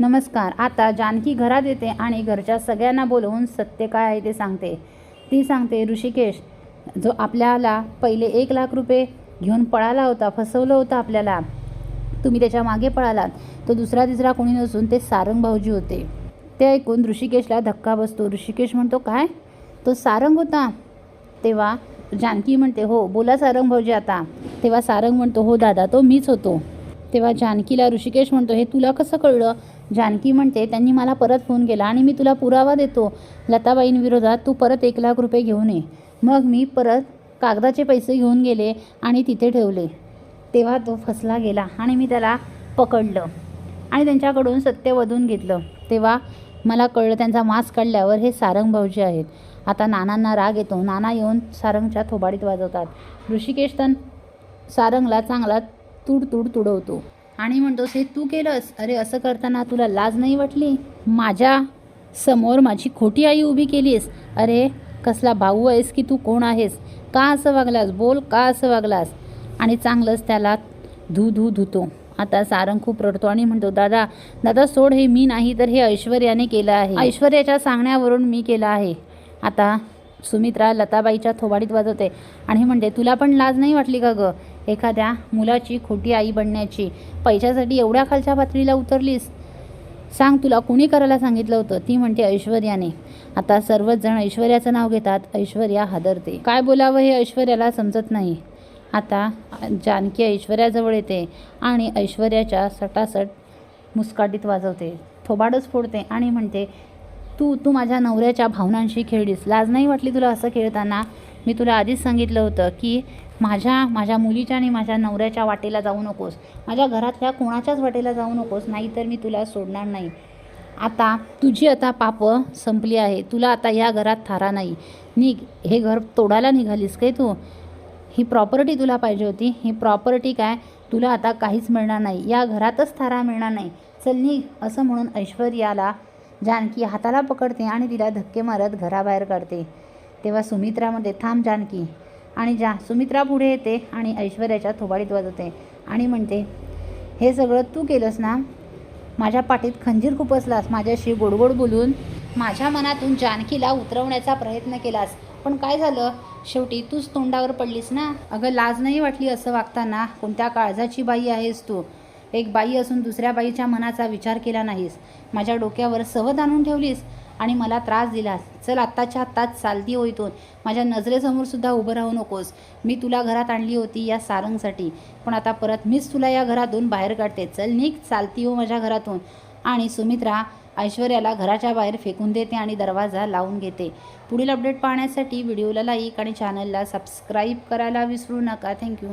नमस्कार आता जानकी घरात येते आणि घरच्या सगळ्यांना बोलवून सत्य काय आहे ते सांगते. ती सांगते ऋषिकेश जो आपल्याला पहिले एक लाख रुपये घेऊन पळाला होता फसवलं होतं आपल्याला तुम्ही त्याच्यामागे पळालात तो दुसरा तिसरा कोणी नसून ते सारंग भाऊजी होते. ते ऐकून ऋषिकेशला धक्का बसतो. ऋषिकेश म्हणतो काय? तो सारंग होता? तेव्हा जानकी म्हणते हो बोला सारंग भाऊजी आता. तेव्हा सारंग म्हणतो हो दादा तो मीच होतो. तेव्हा जानकीला ऋषिकेश म्हणतो हे तुला कसं कळलं? जानकी म्हणते त्यांनी मला परत फोन केला आणि मी तुला पुरावा देतो. लताबाईंविरोधात तू परत एक लाख रुपये घेऊन ये. मग मी परत कागदाचे पैसे घेऊन गेले आणि तिथे ठेवले. तेव्हा तो फसला गेला आणि मी त्याला पकडलं आणि त्यांच्याकडून सत्य वधून घेतलं. तेव्हा मला कळलं त्यांचा मास्क काढल्यावर हे सारंग भाऊजी आहेत. आता नानांना राग येतो. नाना येऊन सारंगच्या थोबाडीत वाजवतात. ऋषिकेश तर सारंगला चांगला तुड तुड तुडवतो. आणि म्हणतोस हे तू केलंस? अरे असं करताना तुला लाज नाही वाटली? माझ्यासमोर माझी खोटी आई उभी केलीस अरे कसला भाऊ आहेस की तू कोण आहेस? का असं वागलास? बोल का असं वागलास? आणि चांगलंच त्याला धू धू धुतो. आता सारंग खूप रडतो आणि म्हणतो दादा दादा सोड हे मी नाही तर हे ऐश्वर्याने केलं आहे. ऐश्वर्याच्या सांगण्यावरून मी केलं आहे. आता सुमित्रा लताबाईच्या थोबाडीत वाजवते. आणि म्हणते तुला पण लाज नाही वाटली का गं? एखाद्या मुलाची खोटी आई बनण्याची. पैशासाठी एवढ्या खालच्या पातळीला उतरलीस. सांग तुला कोणी करायला सांगितलं होतं? ती म्हणते ऐश्वर्याने. आता सर्वच जण ऐश्वर्याचं नाव घेतात. ऐश्वर्या हादरते. काय बोलावं हे ऐश्वर्याला समजत नाही. आता जानकी ऐश्वर्याजवळ येते आणि ऐश्वर्याच्या सटासट मुस्काटीत वाजवते. थोबाडच फोडते आणि म्हणते तू तू माझ्या नवऱ्याच्या भावनांशी खेळलीस. लाज नाही वाटली तुला असं खेळताना? मी तुला आधीच सांगितलं होतं की माझ्या माझ्या मुलीच्या आणि माझ्या नवऱ्याच्या वाटेला जाऊ नकोस. माझ्या घरातल्या कोणाच्याच वाटेला जाऊ नकोस नाहीतर मी तुला सोडणार नाही. आता तुझी आता पापं संपली आहे. तुला आता या घरात थारा नाही. निघ. हे घर तोडायला निघालीस काय तू? ही प्रॉपर्टी तुला पाहिजे होती. ही प्रॉपर्टी काय? तुला आता काहीच मिळणार नाही. या घरातच थारा मिळणार नाही. चल निघ. असं म्हणून ऐश्वर्याला जानकी हाताला पकडते आणि तिला धक्के मारत घराबाहेर काढते. तेव्हा सुमित्रामध्ये थांब जानकी. आणि जा सुमित्रा पुढे येते आणि ऐश्वर्याच्या थोबाडीत वाजवते आणि म्हणते हे सगळं तू केलंस ना? माझ्या पाठीत खंजीर खुपसलास माझ्याशी गोडगोड बोलून माझ्या मनातून जानकीला उतरवण्याचा प्रयत्न केलास. पण काय झालं? शेवटी तूच तोंडावर पडलीस ना? अगं लाज नाही वाटली असं वागताना? कोणत्या काळजाची बाई आहेस तू? एक बाई असून दुसऱ्या बाईच्या मनाचा विचार केला नाहीस. माझ्या डोक्यावर सवत आणून ठेवलीस आणि मला त्रास दिलास. चल आत्ताच्या आत्ताच चालती हो इथून माझ्या नजरेसमोर सुद्धा उभं राहू नकोस. मी तुला घरात आणली होती या सारंगसाठी. पण आता परत मीच तुला या घरातून बाहेर काढते. चल निघ चालती हो माझ्या घरातून. आणि सुमित्रा ऐश्वर्याला घराच्या बाहेर फेकून देते आणि दरवाजा लावून घेते. पुढील अपडेट पाहण्यासाठी व्हिडिओला लाईक आणि चॅनलला सबस्क्राईब करायला विसरू नका. थँक्यू.